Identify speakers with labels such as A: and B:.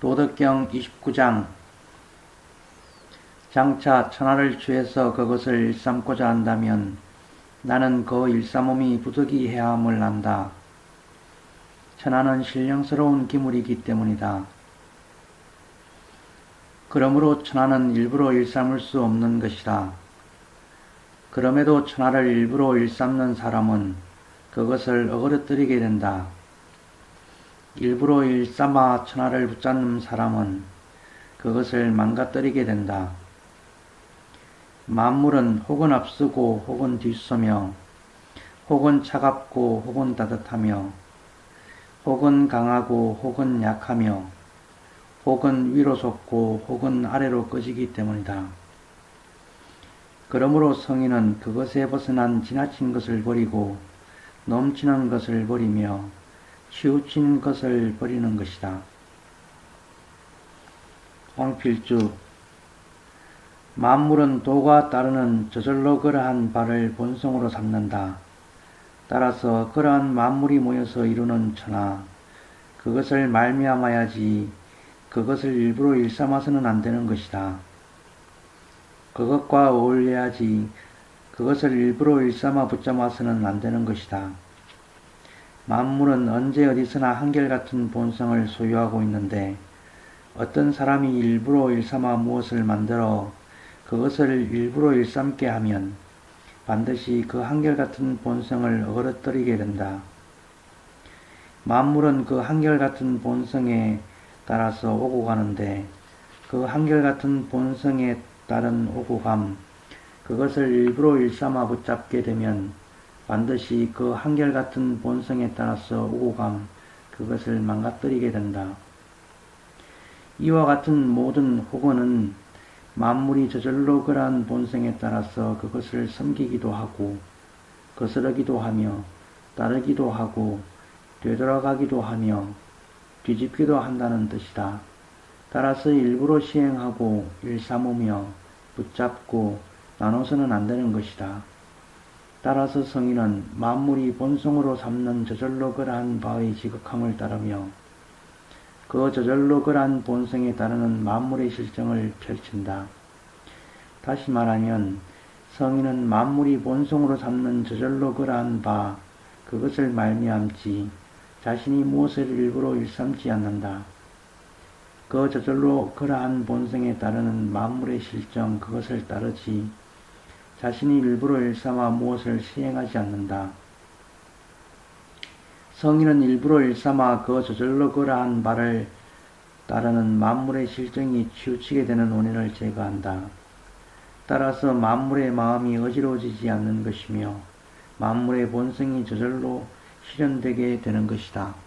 A: 도덕경 29장 장차 천하를 취해서 그것을 일삼고자 한다면 나는 그 일삼음이 부득이 해함을 안다. 천하는 신령스러운 기물이기 때문이다. 그러므로 천하는 일부러 일삼을 수 없는 것이다. 그럼에도 천하를 일부러 일삼는 사람은 그것을 어그러뜨리게 된다. 일부러 일삼아 천하를 붙잡는 사람은 그것을 망가뜨리게 된다. 만물은 혹은 앞서고 혹은 뒤서며 혹은 차갑고 혹은 따뜻하며 혹은 강하고 혹은 약하며 혹은 위로 솟고 혹은 아래로 꺼지기 때문이다. 그러므로 성인은 그것에 벗어난 지나친 것을 버리고 넘치는 것을 버리며 치우친 것을 버리는 것이다. 황필주 만물은 도가 따르는 저절로 그러한 바를 본성으로 삼는다. 따라서 그러한 만물이 모여서 이루는 천하, 그것을 말미암아야지 그것을 일부러 일삼아서는 안 되는 것이다. 그것과 어울려야지 그것을 일부러 일삼아 붙잡아서는 안 되는 것이다. 만물은 언제 어디서나 한결같은 본성을 소유하고 있는데 어떤 사람이 일부러 일삼아 무엇을 만들어 그것을 일부러 일삼게 하면 반드시 그 한결같은 본성을 어그러뜨리게 된다. 만물은 그 한결같은 본성에 따라서 오고 가는데 그 한결같은 본성에 따른 오고 감, 그것을 일부러 일삼아 붙잡게 되면 반드시 그 한결같은 본성에 따라서 오고 감, 그것을 망가뜨리게 된다. 이와 같은 모든 혹은은 만물이 저절로 그러한 본성에 따라서 그것을 섬기기도 하고 거스르기도 하며 따르기도 하고 되돌아가기도 하며 뒤집기도 한다는 뜻이다. 따라서 일부러 시행하고 일삼으며 붙잡고 나눠서는 안 되는 것이다. 따라서 성인은 만물이 본성으로 삼는 저절로 그러한 바의 지극함을 따르며 그 저절로 그러한 본성에 따르는 만물의 실정을 펼친다. 다시 말하면 성인은 만물이 본성으로 삼는 저절로 그러한 바 그것을 말미암지 자신이 무엇을 일부러 일삼지 않는다. 그 저절로 그러한 본성에 따르는 만물의 실정 그것을 따르지 자신이 일부러 일삼아 무엇을 시행하지 않는다. 성인은 일부러 일삼아 그 저절로 그러한 바를 따르는 만물의 실정이 치우치게 되는 원인을 제거한다. 따라서 만물의 마음이 어지러워지지 않는 것이며 만물의 본성이 저절로 실현되게 되는 것이다.